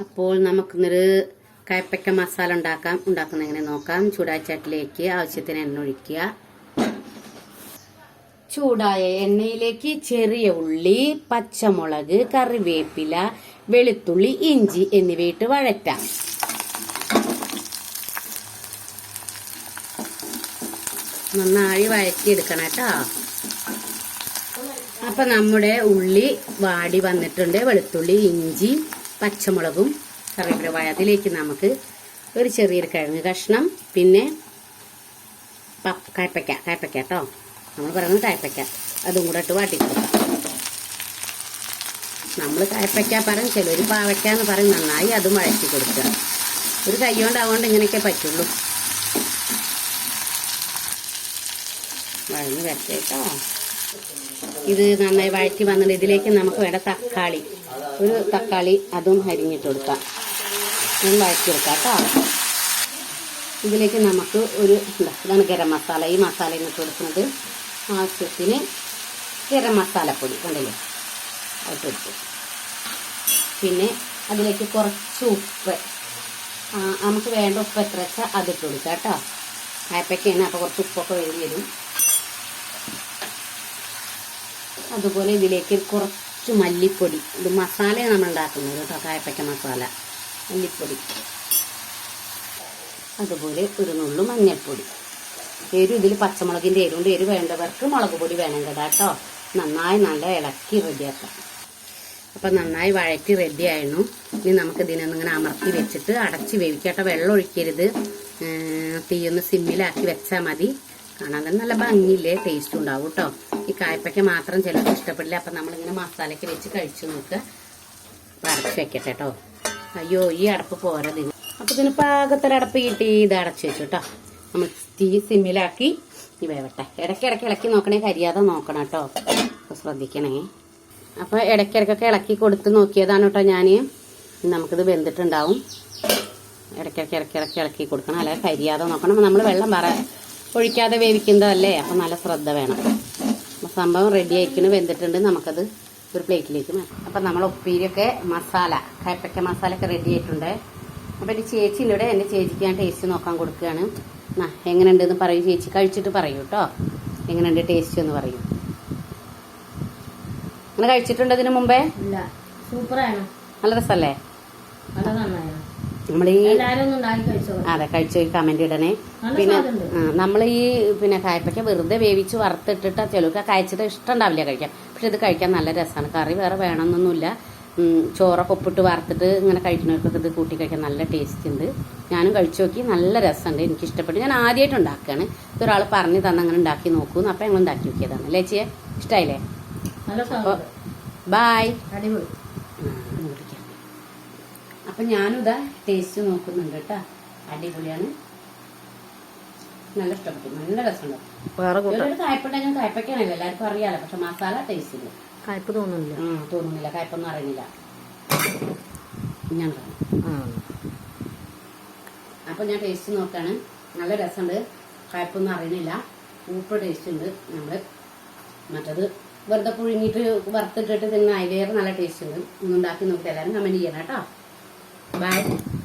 അപ്പോൾ നമുക്കിന്നൊരു കയപ്പയ്ക്ക മസാല ഉണ്ടാക്കാം. ഉണ്ടാക്കുന്ന എങ്ങനെ നോക്കാം. ചൂടായ ചട്ടിലേക്ക് ആവശ്യത്തിന് എണ്ണ ഒഴിക്കുക. ചൂടായ എണ്ണയിലേക്ക് ചെറിയ ഉള്ളി പച്ചമുളക് കറിവേപ്പില വെളുത്തുള്ളി ഇഞ്ചി എന്നിവയിട്ട് വഴറ്റാം. നന്നായി വഴറ്റിയെടുക്കണം കേട്ടോ. അപ്പൊ നമ്മുടെ ഉള്ളി വാടി വന്നിട്ടുണ്ട്. വെളുത്തുള്ളി ഇഞ്ചി പച്ചമുളകും കറിവേപ്പില അതിലേക്ക് നമുക്ക് ഒരു ചെറിയൊരു കിഴങ്ങ് കഷ്ണം പിന്നെ കയ്പ്പയ്ക്ക കയ്പ്പയ്ക്ക കേട്ടോ നമ്മൾ പറയുന്നത് കയ്പ്പയ്ക്ക അതും കൂടെ ഇട്ട് വാട്ടിക്കൊടുക്കാം നമ്മൾ കയ്പ്പയ്ക്ക പറയും ചിലർ പാവയ്ക്ക എന്ന് പറയും. നന്നായി അതും വഴറ്റി കൊടുക്കുക. ഒരു കൈ കൊണ്ടാവുകൊണ്ട് ഇങ്ങനെയൊക്കെ പറ്റുള്ളൂ. വഴഞ്ഞ് വരച്ചേട്ടോ ഇത് നന്നായി വഴറ്റി വന്നിട്ട് ഇതിലേക്ക് നമുക്ക് വേണ്ട തക്കാളി ഒരു തക്കാളി അതും അരിഞ്ഞിട്ട് കൊടുക്കാം. കൊടുക്കാം കേട്ടോ. ഇതിലേക്ക് നമുക്ക് ഒരു ഇതാണ് ഗരം മസാല. ഈ മസാല ഇട്ട് കൊടുക്കുന്നത് ആവശ്യത്തിന് ഗരം മസാലപ്പൊടി കണ്ടില്ലേ അതിട്ട് കൊടുക്കും. പിന്നെ അതിലേക്ക് കുറച്ച് ഉപ്പ്. നമുക്ക് വേണ്ട ഉപ്പ് എത്ര വെച്ചാൽ അതിട്ട് കൊടുക്കുക കേട്ടോ. കായപ്പയ്ക്കാണ് അപ്പോൾ കുറച്ച് ഉപ്പൊക്കെ വരും വരും. അതുപോലെ ഇതിലേക്ക് കുറച്ച് മല്ലിപ്പൊടി. ഇത് മസാലയാണ് നമ്മൾ ഉണ്ടാക്കുന്നത് കേട്ടോ കായപ്പയ്ക്ക മസാല. മല്ലിപ്പൊടി. അതുപോലെ ഒരു നുള്ളു മഞ്ഞൾപ്പൊടി. എരു ഇതിൽ പച്ചമുളകിന്റെ എരുണ്ട് എരു വേണ്ടവർക്ക് മുളക് പൊടി വേണം കേട്ടോ. നന്നായി നല്ല ഇളക്കി റെഡിയാക്കാം. അപ്പം നന്നായി വഴറ്റി റെഡി ആയിരുന്നു. ഇനി നമുക്ക് ഇതിനൊന്നിങ്ങനെ അമർത്തി വെച്ചിട്ട് അടച്ച് വേവിക്കട്ടെ വെള്ളം ഒഴിക്കരുത്. തീയൊന്ന് സിമ്മിലാക്കി വെച്ചാൽ മതി. കാണാൻ നല്ല ഭംഗിയില്ലേ? ടേസ്റ്റ് ഉണ്ടാവും കേട്ടോ. ഈ കായ്പയ്ക്ക് മാത്രം ചിലർക്ക് ഇഷ്ടപ്പെടില്ല. അപ്പം നമ്മളിങ്ങനെ മസാലയ്ക്ക് വെച്ച് കഴിച്ചു നോക്കുക അപ്പം അടച്ച് വെക്കട്ടെ കേട്ടോ അയ്യോ ഈ അടപ്പ് പോരതിന് അപ്പം ഇതിന് പാകത്തൊരടപ്പ് കിട്ടി. ഇത് അടച്ച് വെച്ചു കേട്ടോ നമ്മൾ തീ സിമ്മിലാക്കി ഈ വേവട്ടെ. ഇടയ്ക്കിടയ്ക്ക് ഇളക്കി നോക്കണേ കരിയാതെ നോക്കണം കേട്ടോ അപ്പോൾ ശ്രദ്ധിക്കണേ. അപ്പോൾ ഇടയ്ക്കിടയ്ക്കൊക്കെ ഇളക്കി കൊടുത്ത് നോക്കിയതാണ് കേട്ടോ ഞാൻ നമുക്കിത് വെന്തിട്ടുണ്ടാവും. ഇടയ്ക്കിടയ്ക്ക് ഇടയ്ക്ക് ഇളക്കി കൊടുക്കണം. അല്ലെ കരിയാതെ നോക്കണം. നമ്മൾ വെള്ളം പറ ഒഴിക്കാതെ വേവിക്കുന്നതല്ലേ? അപ്പം നല്ല ശ്രദ്ധ വേണം. സംഭവം റെഡി ആയിരിക്കുന്നു വെന്തിട്ടുണ്ട്. നമുക്കത് ഒരു പ്ലേറ്റിലേക്ക് മാറ്റാം. അപ്പം നമ്മൾ ഉപ്പേരിയൊക്കെ മസാല കയപ്പയ്ക്ക മസാല ഒക്കെ റെഡി ആയിട്ടുണ്ട്. അപ്പം എന്റെ ഇവിടെ. എന്റെ ചേച്ചിക്ക് ഞാൻ ടേസ്റ്റ് നോക്കാൻ കൊടുക്കുകയാണ് എന്നാ എങ്ങനെയുണ്ടെന്ന് പറയൂ. ചേച്ചി കഴിച്ചിട്ട് പറയൂ കേട്ടോ എങ്ങനെയുണ്ട് ടേസ്റ്റ് എന്ന് പറയൂ. അങ്ങനെ കഴിച്ചിട്ടുണ്ട് ഇതിനു മുമ്പേ? സൂപ്പറാണ്. നല്ല രസമല്ലേ നമ്മൾ ഈ അതെ കഴിച്ചു കമന്റ് ഇടണേ. പിന്നെ നമ്മൾ ഈ പിന്നെ കായപ്പയ്ക്ക വെറുതെ വേവിച്ച് വറുത്തിട്ടിട്ട് ചിലർക്ക് കഴിച്ചിട്ട് ഇഷ്ടം ഉണ്ടാവില്ല കഴിക്കാൻ. പക്ഷെ ഇത് കഴിക്കാൻ നല്ല രസമാണ് കറി വേറെ വേണമെന്നൊന്നുമില്ല ചോറൊക്കെ ഒപ്പിട്ട് വറുത്തിട്ട് ഇങ്ങനെ കഴിക്കുന്നവർക്കൊക്കെ ഇത് കൂട്ടി കഴിക്കാൻ നല്ല ടേസ്റ്റ് ഉണ്ട് ഞാനും കഴിച്ചു നോക്കി നല്ല രസമുണ്ട് എനിക്ക് ഇഷ്ടപ്പെട്ടു ഞാൻ ആദ്യമായിട്ട് ഉണ്ടാക്കുകയാണ് ഇതൊരാൾ പറഞ്ഞു തന്ന അങ്ങനെ ഉണ്ടാക്കി നോക്കൂ അപ്പം ഞങ്ങൾ ഉണ്ടാക്കി നോക്കിയതാണ്. അല്ലേ ചേച്ചിയെ ഇഷ്ടമായില്ലേ അപ്പോൾ ബായ് അടിപൊളി. അപ്പൊ ഞാനിതാ ടേസ്റ്റ് നോക്കുന്നുണ്ട് കേട്ടാ. അടിപൊളിയാണ്. നല്ല ഇഷ്ടപ്പെട്ടു. നല്ല രസമുണ്ട്. കായ്പുണ്ടെങ്കിൽ കായ്പക്കാണല്ലോ എല്ലാവർക്കും അറിയാലോ. പക്ഷെ മസാല ടേസ്റ്റ് ഇല്ല. കായ്പ തോന്നുന്നില്ല. തോന്നുന്നില്ല. കായ്പൊന്നും അറിയുന്നില്ല. ഞാൻ. അപ്പൊ ഞാൻ ടേസ്റ്റ് നോക്കാണ്. നല്ല രസമുണ്ട്. കായ്പൊന്നും അറിയണില്ല ഉപ്പ് ടേസ്റ്റ് ഉണ്ട് നമ്മൾ. മറ്റത് വെറുതെ പുഴുങ്ങിയിട്ട് വറുത്തിട്ടിട്ട് തിന്ന അതിലേറെ നല്ല ടേസ്റ്റ് ഉണ്ട്. ഒന്നുണ്ടാക്കി നോക്കിയിട്ട് എല്ലാവരും കമന്റ് ചെയ്യണം കേട്ടോ. bye.